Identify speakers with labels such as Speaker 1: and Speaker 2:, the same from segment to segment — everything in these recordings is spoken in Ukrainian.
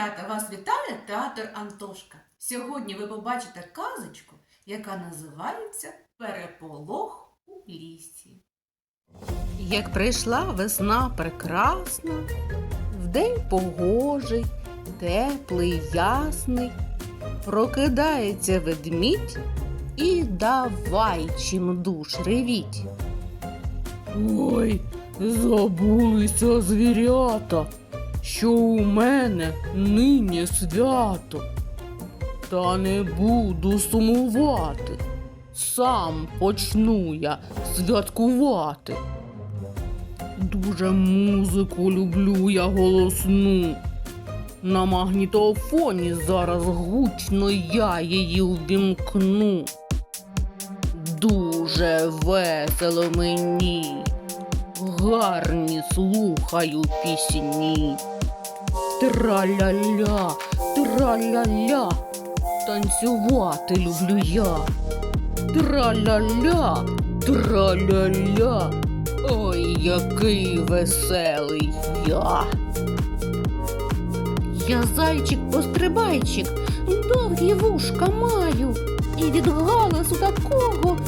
Speaker 1: малята, вас вітає театр Антошка. Сьогодні ви побачите казочку, яка називається Переполох у лісі. Як прийшла весна прекрасна, вдень погожий, теплий, ясний, прокидається ведмідь і давай чим душ ревіть. Ой, забулися звірята, що у мене нині свято. Та не буду сумувати. Сам почну я святкувати. Дуже музику люблю я голосну. На магнітофоні зараз гучно я її увімкну. Дуже весело мені. Гарні слухаю пісні. Траля-ля, траля-ля, танцювати люблю я. Траля-ля, траля-ля, ой, який веселий я. Я зайчик-пострибайчик, довгі вушка маю, і від галасу такого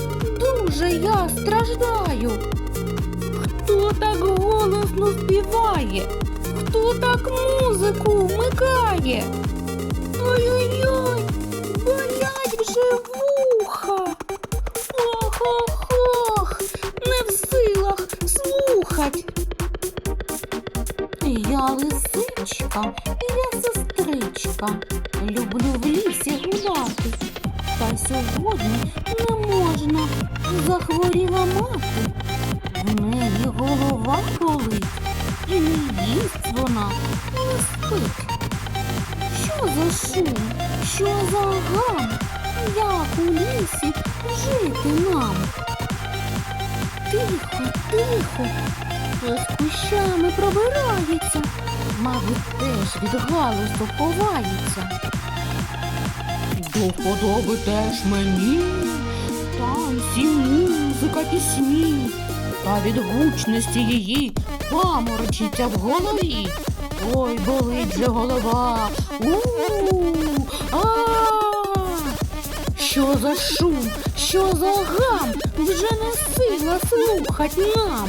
Speaker 1: дуже я страждаю. Хто так голосно співає? Хто так музику вмикає? Ой-ой-ой, болять вже вуха. Ох-ох-ох, не в силах слухать. Я лисичка, я сестричка, люблю в лісі гуляти. Та сьогодні не можна, захворіла мати. В неї голова болить, їсть вона, не спить. Що за шум, що за гам, як у лісі жити нам? Тихо, тихо, хтось кущами пробирається, мабуть, теж від галусу ховається. До вподоби теж мені. Танці, музика, пісні, та від гучності її паморочиться в голові. Ой, болить же голова. У-у-у, Що за шум, що за гам, вже не сила слухать нам.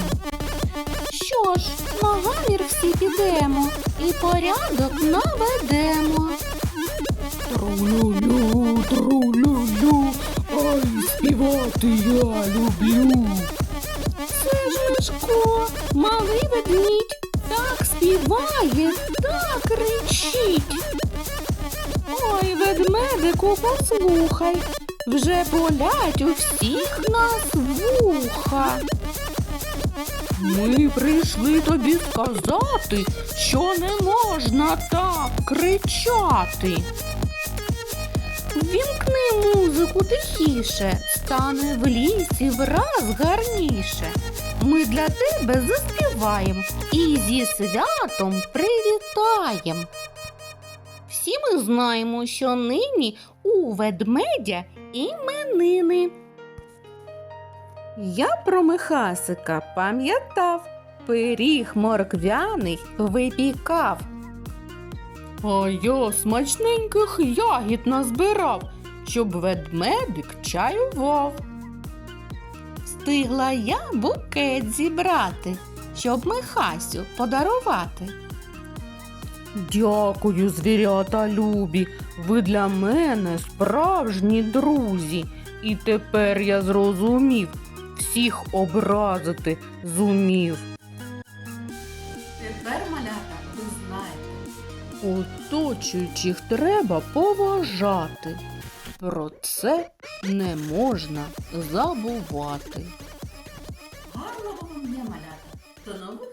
Speaker 1: Що ж, на гамір всі підемо і порядок наведемо. Тру-лю-лю, тру-лю-лю, ай, співати я люблю. Ж малий ведмідь, так співає, так кричить. Ой, ведмедику, послухай, вже болять у всіх нас вуха. Ми прийшли тобі сказати, що не можна так кричати. Вімкни музику тихіше, стане в лісі враз гарніше. Ми для тебе заспіваєм і зі святом привітаєм. Всі ми знаємо, що нині у ведмедя іменини. Я про Михасика пам'ятав, пиріг морквяний випікав. А я смачненьких ягід назбирав, щоб ведмедик чаював. Встигла я букет зібрати, щоб Михасю подарувати. Дякую, звірята любі, ви для мене справжні друзі. І тепер я зрозумів, всіх образити зумів.
Speaker 2: Тепер, малята, ви знаєте.
Speaker 1: Оточуючих треба поважати. Про це не можна забувати.
Speaker 2: Гарного вам дня, малята. До нових